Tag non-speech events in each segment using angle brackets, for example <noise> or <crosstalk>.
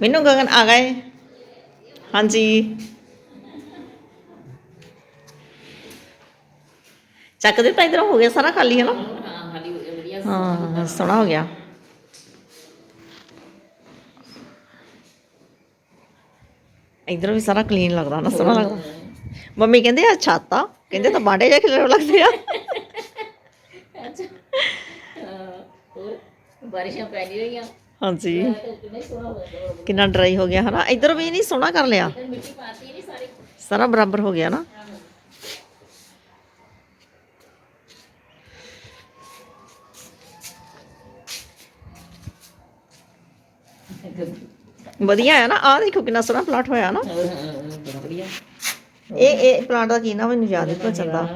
ਮੈਨੂੰ ਗਗਨ ਆ ਗਏ। ਹਾਂਜੀ। ਚੱਕ ਦਿੱਤਾ ਇਧਰ ਹੋ ਗਿਆ ਸਾਰਾ ਖਾਲੀ ਹੈ ਨਾ ਹਾਂ ਖਾਲੀ ਹੋ ਗਿਆ ਵਧੀਆ ਹਾਂ ਸੋਹਣਾ ਹੋ ਗਿਆ। ਇਧਰ ਵੀ ਸਾਰਾ ਕਲੀਨ ਲੱਗਦਾ ਨਾ ਸੋਹਣਾ ਲੱਗਦਾ। ਮੰਮੀ ਕਹਿੰਦੇ ਆ ਛਾਤਾ ਕਹਿੰਦੇ ਤਾਂ ਬਾਂਡੇ ਜਿਹੇ ਖਿਲਰੇ ਲੱਗਦੇ ਆ। ਅੱਛਾ। ਬਾਰਿਸ਼ਾਂ ਪੈ ਗਈਆਂ ਹਾਂਜੀ। ਕਿੰਨੇ ਡਰਾਈ ਹੋ ਗਿਆ ਹਨਾ? ਇਧਰ ਵੀ ਨਹੀਂ ਸੋਹਣਾ ਕਰ ਲਿਆ। ਸਾਰਾ ਬਰਾਬਰ ਹੋ ਗਿਆ ਨਾ। ਵਧੀਆ ਹੈ ਨਾ ਆਹ ਦੇਖੋ ਕਿੰਨਾ ਸੋਹਣਾ ਪਲਾਟ ਹੋਇਆ ਨਾ। ਵਧੀਆ। ਇਹ ਇਹ ਪਲਾਟ ਦਾ ਕੀ ਨਾ ਮੈਨੂੰ ਯਾਦ ਨਹੀਂ ਚੱਲਦਾ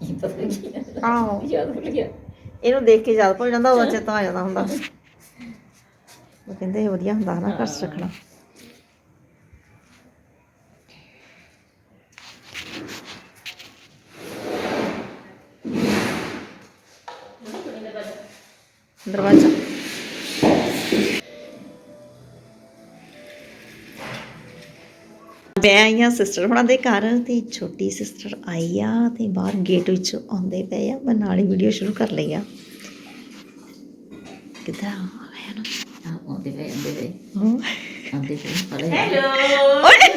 ਇਹ ਤਾਂ ਵਧੀਆ ਆਹੋ। ਯਾਦ ਭੁੱਲ ਗਿਆ। ਇਹਨੂੰ ਦੇਖ ਕੇ ਯਾਦ ਭੁੱਲ ਜਾਂਦਾ ਉਹ ਚੇਤਾ ਆ ਜਾਂਦਾ ਹੁੰਦਾ। ਉਹ ਕਹਿੰਦੇ ਇਹ ਵਧੀਆ ਹੁੰਦਾ ਨਾ ਘਰ 'ਚ ਰੱਖਣਾ। ਦਰਵਾਜ਼ਾ। ਮੈਂ ਆਈ ਹਾਂ ਸਿਸਟਰ ਹੁਣਾਂ ਦੇ ਘਰ ਤੇ ਛੋਟੀ ਸਿਸਟਰ ਆਈ ਆ ਤੇ ਬਾਹਰ ਗੇਟ ਵਿੱਚ ਆਉਂਦੇ ਪਏ ਆ। ਮੈਂ ਨਾਲ ਹੀ ਵੀਡੀਓ ਸ਼ੁਰੂ ਕਰ ਲਈ ਆ। ਕਿੱਦਾਂ ਆ? ਗਿਆ ਨਾ? ਆਉਂਦੇ ਵੇ ਆਉਂਦੇ ਵੇ ਹਾਂ। ਆਉਂਦੇ ਵੇ ਪਲੇ ਓਏ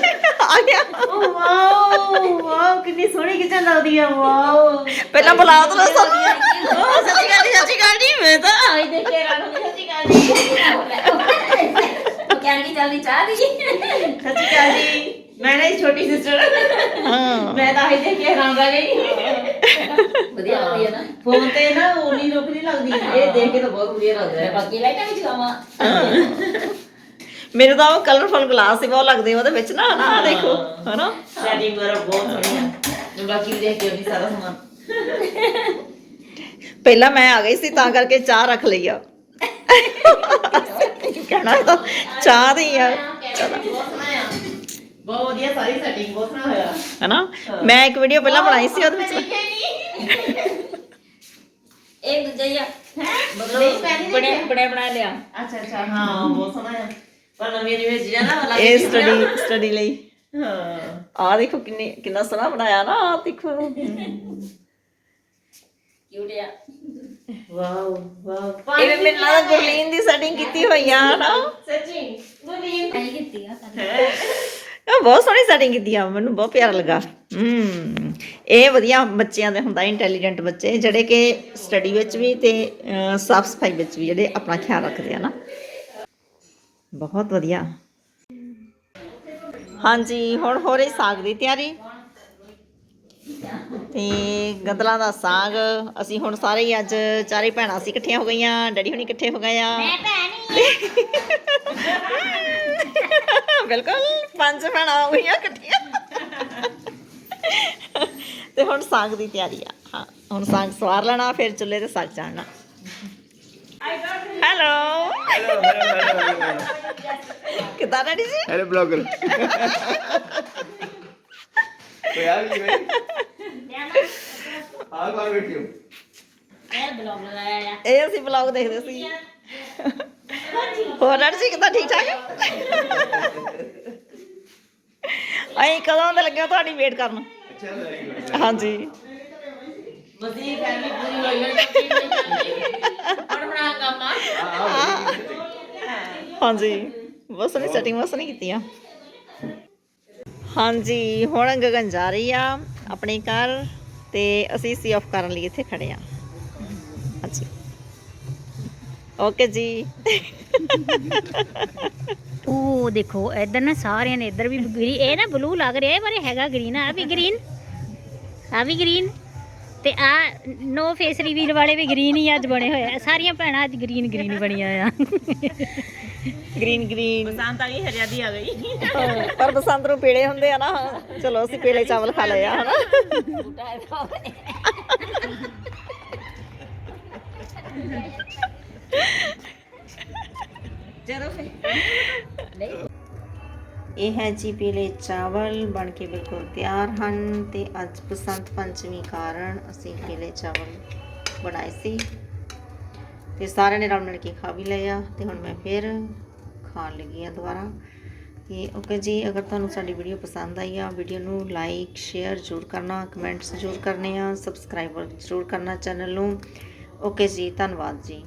ਆ ਗਿਆ। ਵਾਓ ਵਾਓ ਕਿੰਨੀ ਸੋਹਣੀ ਕਿਚਨ ਲੱਗਦੀ ਆ ਵਾਓ। ਪਹਿਲਾਂ ਬੁਲਾ ਤਾਂ ਸਭ ਓ ਸੱਚੀ ਗੱਲ ਨਹੀਂ ਸੱਚੀ ਗੱਲ ਨਹੀਂ ਮੈਂ ਤਾਂ ਆਈ ਦੇਖ ਕੇ ਰਾਣੋ ਦੀ ਸੱਚੀ ਗੱਲ ਉਹ ਕਹਿਣ ਦੀ ਚੱਲਦੀ ਚਾਹ ਦੀ। ਸੱਚੀ ਗੱਲ ਜੀ। ਮੈਂ ਨਾ ਛੋਟੀ ਸਿਸਟਰ ਹਾਂ ਮੈਂ ਤਾਂ ਆਈ ਦੇਖ ਕੇ ਹੈਰਾਨ ਰਹਿ ਗਈ ਵਧੀਆ ਲੱਗਦੀ ਹੈ ਨਾ ਫੋਨ ਤੇ ਨਾ ਉਨੀ ਰੁਕ ਨਹੀਂ ਲੱਗਦੀ ਇਹ ਦੇਖ ਕੇ ਤਾਂ ਬਹੁਤ ਵਧੀਆ ਲੱਗਦਾ ਮੈਂ ਹੈ ਬਾਕੀ ਲਾਈਟਾਂ ਵਿੱਚ ਗਾਵਾਂ ਮੇਰੇ ਤਾਂ ਉਹ ਕਲਰਫੁਲ ਗਲਾਸ ਹੀ ਬਹੁਤ ਲੱਗਦੇ ਉਹਦੇ ਵਿੱਚ ਨਾ ਨਾ ਦੇਖੋ ਹਨਾ ਸੈਟਿੰਗ ਵਗੈਰਾ ਬਹੁਤ ਸੋਹਣੀ ਬਾਕੀ ਵੀ ਦੇਖ ਕੇ ਉਹਦੀ ਸਾਰਾ ਸਮਾਨ ਪਹਿਲਾਂ ਮੈਂ ਆ ਗਈ ਸੀ ਤਾਂ ਕਰਕੇ ਚਾਹ ਰੱਖ ਲਈ ਆ ਕਹਿਣਾ ਤਾਂ ਚਾਹ ਦੀ ਆ ਆ ਬਹੁਤ ਵਧੀਆ ਸਾਰੀ ਸੈਟਿੰਗ ਬਹੁਤ ਸੋਹਣਾ ਹੋਇਆ। ਹਨਾ? ਮੈਂ ਇੱਕ ਵੀਡੀਓ ਪਹਿਲਾਂ ਬਣਾਈ ਸੀ ਉਹਦੇ ਵਿੱਚ। ਇਹ ਦੂਜਾ ਹੀ ਆ। ਨਹੀਂ, ਮੈਂ ਨਹੀਂ ਬੜੇ ਦੇਖਿਆ। ਬੜੇ ਬਣਾ ਲਿਆ। ਅੱਛਾ ਅੱਛਾ ਹਾਂ ਬਹੁਤ ਸੋਹਣਾ ਆ। ਪਰ ਨਵੀਂ ਨਵੀਂ ਚੀਜ਼ਾਂ ਨਾ ਲੱਗ ਇਹ ਸਟੱਡੀ ਸਟੱਡੀ ਲਈ। ਹਾਂ। ਆਹ ਦੇਖੋ ਕਿੰਨੀ ਕਿੰਨਾ ਸੋਹਣਾ ਬਣਾਇਆ ਨਾ ਆਹ ਦੇਖੋ। ਕਿਊਟ ਆ। Wow wow. ਇਹ ਵੀ ਮੈਨੂੰ ਲੱਗਦਾ ਗੁਰਲੀਨ ਦੀ ਸੈਟਿੰਗ ਕੀਤੀ ਹੋਈ ਆ ਨਾ ਸੱਚੀ? ਗੁਰਲੀਨ? ਕੀਤੀ ਆ। ਇਹ ਬਹੁਤ ਸੋਹਣੀ ਸੈਟਿੰਗ ਕੀਤੀ ਆ ਮੈਨੂੰ ਬਹੁਤ ਪਿਆਰਾ ਲੱਗਾ। ਹੂੰ ਇਹ ਵਧੀਆ ਬੱਚਿਆਂ ਦੇ ਹੁੰਦਾ ਇੰਟੈਲੀਜੈਂਟ ਬੱਚੇ ਜਿਹੜੇ ਕਿ ਸਟੱਡੀ ਵਿੱਚ ਵੀ ਤੇ ਸਾਫ਼ ਸਫ਼ਾਈ ਵਿੱਚ ਵੀ ਜਿਹੜੇ ਆਪਣਾ ਖਿਆਲ ਰੱਖਦੇ ਆ ਨਾ। ਬਹੁਤ ਵਧੀਆ। ਹਾਂਜੀ ਹੁਣ ਹੋ ਰਹੀ ਸਾਗ ਦੀ ਤਿਆਰੀ। ਤੇ ਗਦਲਾਂ ਦਾ ਸਾਗ ਅਸੀਂ ਹੁਣ ਸਾਰੇ ਹੀ ਅੱਜ ਚਾਰੇ ਭੈਣਾਂ ਅਸੀਂ ਇਕੱਠੀਆਂ ਹੋ ਗਈਆਂ ਡੈਡੀ ਹੁਣੀ ਇਕੱਠੇ ਹੋ ਗਏ ਆ। ਮੈਂ ਭੈਣੀ <laughs> ਬਿਲਕੁਲ ਪੰਜ ਭੈਣਾਂ ਹੋ ਗਈਆਂ ਇਕੱਠੀਆਂ। ਤੇ ਹੁਣ ਸਾਗ ਦੀ ਤਿਆਰੀ ਆ। ਹਾਂ ਹੁਣ ਸਾਗ ਸਵਾਰ ਲੈਣਾ ਫਿਰ ਚੁੱਲ੍ਹੇ ਤੇ ਸਾਗ ਚਾੜਨਾ। ਹੈਲੋ ਕਿਦਾਂ ਰੈਡੀ ਜੀ? ਹੈਲੋ ਬਲੌਗਰ ਕੋਈ ਆ ਗਈ ਮੈਂ ਆ ਬਾਰ ਬੈਠੀ ਹਾਂ? ਇਹ ਬਲੌਗ ਲਗਾਇਆ ਇਹ ਅਸੀਂ ਬਲੌਗ ਦੇਖਦੇ ਸੀ। ਹੋਰ ਅਰਸ਼ੀ ਕਿਦਾਂ ਠੀਕ ਠਾਕ? ਅਸੀਂ ਕਦੋਂ ਦਾ ਲੱਗਾ ਤੁਹਾਡੀ ਵੇਟ ਕਰਨ? ਹਾਂਜੀ। ਮਜ਼ੀ ਫੈਮਿਲੀ ਪੂਰੀ ਹੋਈ ਹੈ ਹੁਣ ਬਣਾ ਕੰਮ ਹਾਂਜੀ। ਬਸ ਨਹੀਂ ਸੈਟਿੰਗ ਬਸ ਨਹੀਂ ਕੀਤੀ ਆ ਹਾਂਜੀ ਹੁਣ ਗਗਨ ਜਾ ਰਹੀ ਆ ਆਪਣੀ ਘਰ ਤੇ ਅਸੀਂ ਸੀ ਆਫ ਕਰਨ ਲਈ ਇੱਥੇ ਖੜੇ ਆ। ਹਾਂਜੀ। ਓਕੇ ਜੀ। <laughs> ਉਹ ਦੇਖੋ ਇੱਧਰ ਨਾ ਸਾਰਿਆਂ ਨੇ ਇੱਧਰ ਵੀ ਗ੍ਰੀ ਇਹ ਨਾ ਬਲੂ ਲੱਗ ਰਿਹਾ ਹੈ ਪਰ ਇਹ ਹੈਗਾ ਗ੍ਰੀਨ ਆ ਵੀ ਗ੍ਰੀਨ ਆ ਵੀ ਗ੍ਰੀਨ ਤੇ ਆ ਨੋ ਫੇਸ ਰਿਵੀਲ ਵਾਲੇ ਵੀ ਗ੍ਰੀਨ ਹੀ ਅੱਜ ਬਣੇ ਹੋਏ ਆ। ਸਾਰੀਆਂ ਭੈਣਾਂ ਅੱਜ ਗ੍ਰੀਨ ਗ੍ਰੀਨ ਬਣੀਆਂ ਆ। ਗ੍ਰੀਨ ਗ੍ਰੀਨ ਬਸੰਤ ਆ ਗਈ ਹਰਿਆਲੀ ਆ ਗਈ। ਪਰ ਬਸੰਤ ਨੂੰ ਪੀਲੇ ਹੁੰਦੇ ਆ ਨਾ। ਚਲੋ ਅਸੀਂ ਪੀਲੇ ਚਾਵਲ ਖਾ ਲਏ ਆ ਹਨਾ। ਚਲੋ ਫਿਰ। ਇਹ ਹੈ ਜੀ ਪੀਲੇ ਚਾਵਲ ਬਣ ਕੇ ਬਿਲਕੁਲ ਤਿਆਰ ਹਨ ਤੇ ਅੱਜ ਬਸੰਤ ਪੰਚਮੀ ਕਾਰਨ ਅਸੀਂ ਪੀਲੇ ਚਾਵਲ ਬਣਾਏ ਸੀ। ਤੇ ਸਾਰਿਆਂ ਨੇ ਰਲ ਮਿਲ ਕੇ ਖਾ ਵੀ ਲਿਆ ਤੇ ਹੁਣ ਮੈਂ ਫਿਰ ਖਾਣ ਲੱਗੀ ਆ ਦੁਬਾਰਾ। ਤੇ ਓਕੇ ਜੀ, ਅਗਰ ਤੁਹਾਨੂੰ ਸਾਡੀ ਵੀਡੀਓ ਪਸੰਦ ਆਈ ਆ, ਵੀਡੀਓ ਨੂੰ ਲਾਈਕ, ਸ਼ੇਅਰ ਜ਼ਰੂਰ ਕਰਨਾ, ਕਮੈਂਟਸ ਜ਼ਰੂਰ ਕਰਨੇ ਆ, ਸਬਸਕ੍ਰਾਈਬਰ ਜ਼ਰੂਰ ਕਰਨਾ ਚੈਨਲ ਨੂੰ। ਓਕੇ ਜੀ, ਧੰਨਵਾਦ ਜੀ।